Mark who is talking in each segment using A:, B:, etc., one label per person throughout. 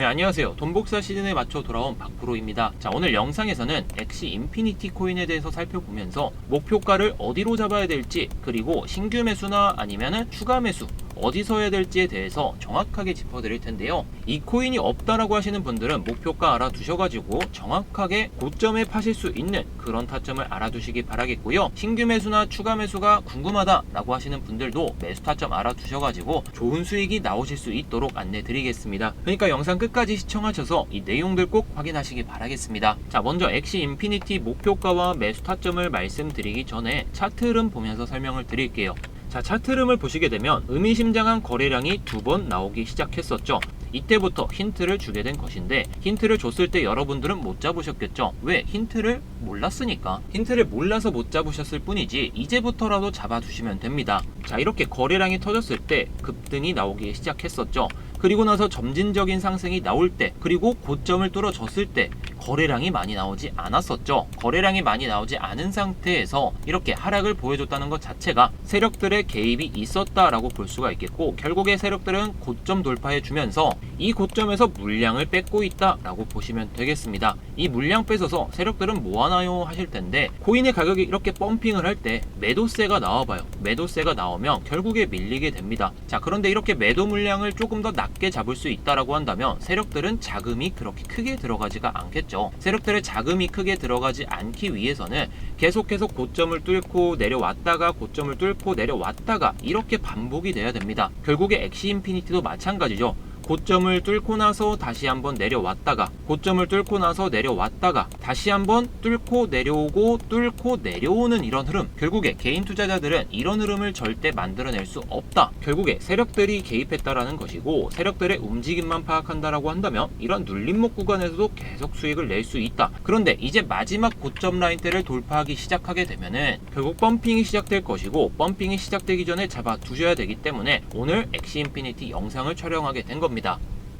A: 네, 안녕하세요. 돈복사 시즌에 맞춰 돌아온 박프로입니다. 자, 오늘 영상에서는 엑시 인피니티 코인에 대해서 살펴보면서 목표가를 어디로 잡아야 될지, 그리고 신규 매수나 아니면은 추가 매수, 어디서 해야 될지에 대해서 정확하게 짚어드릴 텐데요. 이 코인이 없다라고 하시는 분들은 목표가 알아두셔가지고 정확하게 고점에 파실 수 있는 그런 타점을 알아두시기 바라겠고요. 신규 매수나 추가 매수가 궁금하다라고 하시는 분들도 매수 타점 알아두셔가지고 좋은 수익이 나오실 수 있도록 안내 드리겠습니다. 그러니까 영상 끝까지 시청하셔서 이 내용들 꼭 확인하시기 바라겠습니다. 자, 먼저 엑시 인피니티 목표가와 매수 타점을 말씀드리기 전에 차트 흐름 보면서 설명을 드릴게요. 자, 차트 흐름을 보시게 되면 의미심장한 거래량이 두 번 나오기 시작했었죠. 이때부터 힌트를 주게 된 것인데 힌트를 줬을 때 여러분들은 못 잡으셨겠죠. 왜? 힌트를 몰랐으니까. 힌트를 몰라서 못 잡으셨을 뿐이지 이제부터라도 잡아두시면 됩니다. 자, 이렇게 거래량이 터졌을 때 급등이 나오기 시작했었죠. 그리고 나서 점진적인 상승이 나올 때 그리고 고점을 뚫어줬을 때 거래량이 많이 나오지 않았었죠. 거래량이 많이 나오지 않은 상태에서 이렇게 하락을 보여줬다는 것 자체가 세력들의 개입이 있었다라고 볼 수가 있겠고 결국에 세력들은 고점 돌파해 주면서 이 고점에서 물량을 뺏고 있다라고 보시면 되겠습니다. 이 물량 뺏어서 세력들은 뭐 하나요 하실 텐데 코인의 가격이 이렇게 펌핑을 할 때 매도세가 나와봐요. 매도세가 나오면 결국에 밀리게 됩니다. 자 그런데 이렇게 매도 물량을 조금 더 낮게 잡을 수 있다라고 한다면 세력들은 자금이 그렇게 크게 들어가지가 않겠죠. 세력들의 자금이 크게 들어가지 않기 위해서는 계속해서 고점을 뚫고 내려왔다가 고점을 뚫고 내려왔다가 이렇게 반복이 돼야 됩니다. 결국에 엑시 인피니티도 마찬가지죠. 고점을 뚫고 나서 다시 한번 내려왔다가 고점을 뚫고 나서 내려왔다가 다시 한번 뚫고 내려오고 뚫고 내려오는 이런 흐름. 결국에 개인 투자자들은 이런 흐름을 절대 만들어낼 수 없다. 결국에 세력들이 개입했다라는 것이고 세력들의 움직임만 파악한다라고 한다면 이런 눌림목 구간에서도 계속 수익을 낼 수 있다. 그런데 이제 마지막 고점 라인대를 돌파하기 시작하게 되면은 결국 펌핑이 시작될 것이고 펌핑이 시작되기 전에 잡아 두셔야 되기 때문에 오늘 엑시 인피니티 영상을 촬영하게 된 겁니다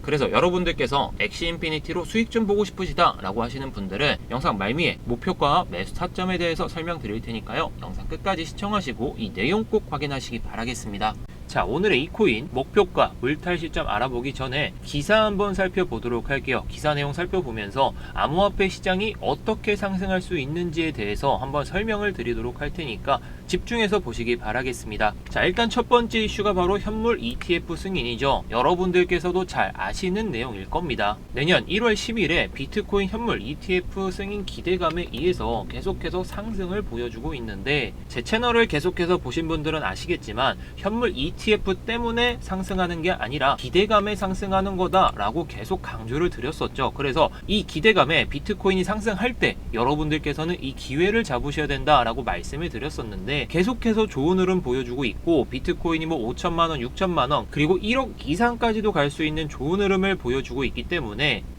A: 그래서 여러분들께서 엑시 인피니티로 수익 좀 보고 싶으시다 라고 하시는 분들은 영상 말미에 목표가와 매수 타점에 대해서 설명드릴 테니까요. 영상 끝까지 시청하시고 이 내용 꼭 확인하시기 바라겠습니다. 자 오늘의 이 코인 목표가 물탈 시점 알아보기 전에 기사 한번 살펴보도록 할게요. 기사 내용 살펴보면서 암호화폐 시장이 어떻게 상승할 수 있는지에 대해서 한번 설명을 드리도록 할 테니까 집중해서 보시기 바라겠습니다. 자 일단 첫 번째 이슈가 바로 현물 ETF 승인이죠. 여러분들께서도 잘 아시는 내용일 겁니다. 내년 1월 10일에 비트코인 현물 ETF 승인 기대감에 의해서 계속해서 상승을 보여주고 있는데 제 채널을 계속해서 보신 분들은 아시겠지만 현물 ETF 때문에 상승하는 게 아니라 기대감에 상승하는 거다라고 계속 강조를 드렸었죠. 그래서 이 기대감에 비트코인이 상승할 때 여러분들께서는 이 기회를 잡으셔야 된다라고 말씀을 드렸었는데 계속해서 좋은 흐름 보여주고 있고 비트코인이 뭐 5천만 원, 6천만 원 그리고 1억 이상까지도 갈 수 있는 좋은 흐름을 보여주고 있기 때문에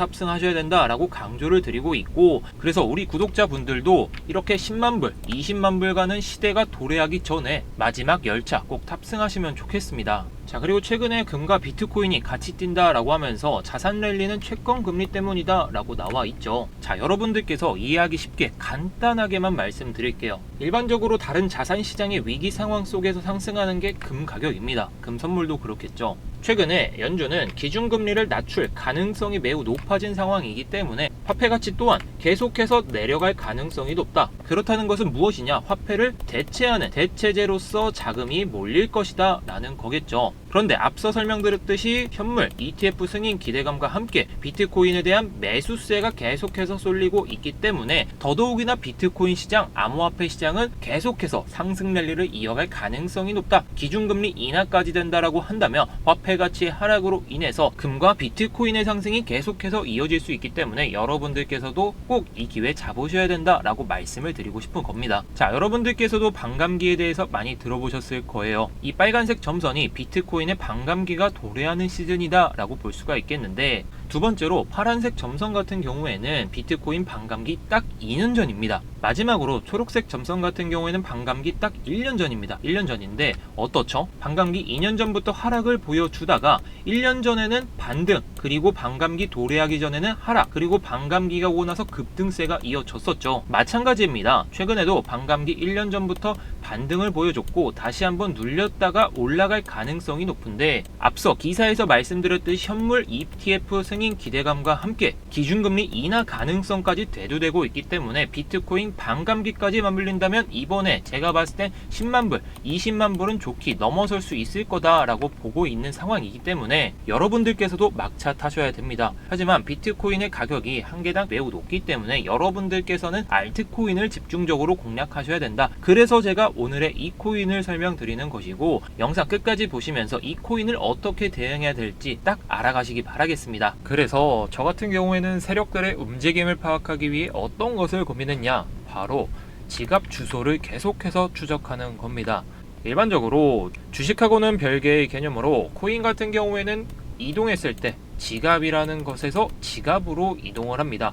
A: 탑승하셔야 된다라고 강조를 드리고 있고 그래서 우리 구독자분들도 이렇게 10만 불, 20만 불 가는 시대가 도래하기 전에 마지막 열차 꼭 탑승하시면 좋겠습니다. 자 그리고 최근에 금과 비트코인이 같이 뛴다 라고 하면서 자산 랠리는 채권 금리 때문이다 라고 나와 있죠. 자 여러분들께서 이해하기 쉽게 간단하게만 말씀드릴게요. 일반적으로 다른 자산 시장의 위기 상황 속에서 상승하는 게 금 가격입니다. 금 선물도 그렇겠죠. 최근에 연준은 기준금리를 낮출 가능성이 매우 높아진 상황이기 때문에 화폐 가치 또한 계속해서 내려갈 가능성이 높다. 그렇다는 것은 무엇이냐? 화폐를 대체하는 대체제로서 자금이 몰릴 것이다. 라는 거겠죠. 그런데 앞서 설명드렸듯이 현물, ETF 승인 기대감과 함께 비트코인에 대한 매수세가 계속해서 쏠리고 있기 때문에 더더욱이나 비트코인 시장, 암호화폐 시장은 계속해서 상승 랠리를 이어갈 가능성이 높다. 기준금리 인하까지 된다라고 한다면 화폐 가치의 하락으로 인해서 금과 비트코인의 상승이 계속해서 이어질 수 있기 때문에 여러분들께서도 꼭 이 기회 잡으셔야 된다라고 말씀을 드리고 싶은 겁니다. 자, 여러분들께서도 반감기에 대해서 많이 들어보셨을 거예요. 이 빨간색 점선이 비트코인 의 반감기가 도래하는 시즌이다 라고 볼 수가 있겠는데 두 번째로 파란색 점선 같은 경우에는 비트코인 반감기 딱 2년 전입니다. 마지막으로 초록색 점선 같은 경우에는 반감기 딱 1년 전입니다. 1년 전인데 어떻죠? 반감기 2년 전부터 하락을 보여주다가 1년 전에는 반등 그리고 반감기 도래하기 전에는 하락 그리고 반감기가 오고 나서 급등세가 이어졌었죠. 마찬가지입니다. 최근에도 반감기 1년 전부터 반등을 보여줬고 다시 한번 눌렸다가 올라갈 가능성이 높은데 앞서 기사에서 말씀드렸듯이 현물 ETF 승인 기대감과 함께 기준금리 인하 가능성까지 대두되고 있기 때문에 비트코인 반감기까지 맞물린다면 이번에 제가 봤을 땐 10만 불, 20만 불은 좋게 넘어설 수 있을 거다라고 보고 있는 상황이기 때문에 여러분들께서도 막차 타셔야 됩니다. 하지만 비트코인의 가격이 한 개당 매우 높기 때문에 여러분들께서는 알트코인을 집중적으로 공략하셔야 된다. 그래서 제가 오늘의 이 코인을 설명드리는 것이고 영상 끝까지 보시면서 이 코인을 어떻게 대응해야 될지 딱 알아가시기 바라겠습니다. 그래서 저 같은 경우에는 세력들의 움직임을 파악하기 위해 어떤 것을 고민했냐? 바로 지갑 주소를 계속해서 추적하는 겁니다. 일반적으로 주식하고는 별개의 개념으로 코인 같은 경우에는 이동했을 때 지갑이라는 것에서 지갑으로 이동을 합니다.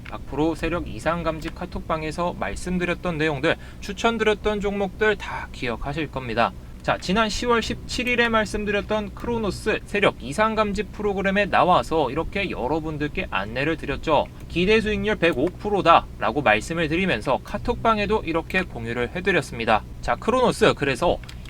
A: 박프로 세력 이상 감지 카톡방에서 말씀드렸던 내용들, 추천드렸던 종목들 다 기억하실 겁니다. 자, 지난 10월 17일에 말씀드렸던 크로노스 세력 이상 감지 프로그램에 나와서 이렇게 여러분들께 안내를 드렸죠. 기대 수익률 105%다 라고 말씀을 드리면서 카톡방에도 이렇게 공유를 해드렸습니다. 자, 크로노스 그래서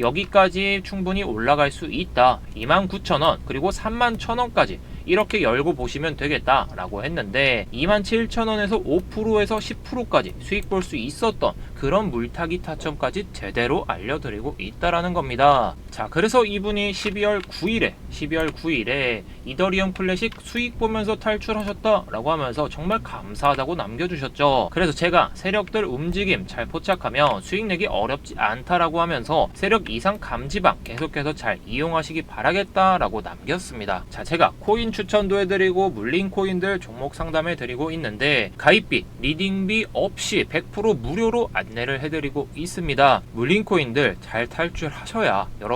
A: 여기까지 충분히 올라갈 수 있다. 29,000원 그리고 31,000원까지 이렇게 열고 보시면 되겠다 라고 했는데 27,000원에서 5%에서 10%까지 수익 볼 수 있었던 그런 물타기 타점까지 제대로 알려드리고 있다라는 겁니다. 자, 그래서 이분이 12월 9일에 12월 9일에 이더리움 클래식 수익 보면서 탈출하셨다 라고 하면서 정말 감사하다고 남겨주셨죠. 그래서 제가 세력들 움직임 잘 포착하면 수익 내기 어렵지 않다라고 하면서 세력 이상 감지방 계속해서 잘 이용하시기 바라겠다 라고 남겼습니다. 자, 제가 코인 추천도 해드리고 물린 코인들 종목 상담해 드리고 있는데 가입비, 리딩비 없이 100% 무료로 안내를 해드리고 있습니다. 물린 코인들 잘 탈출하셔야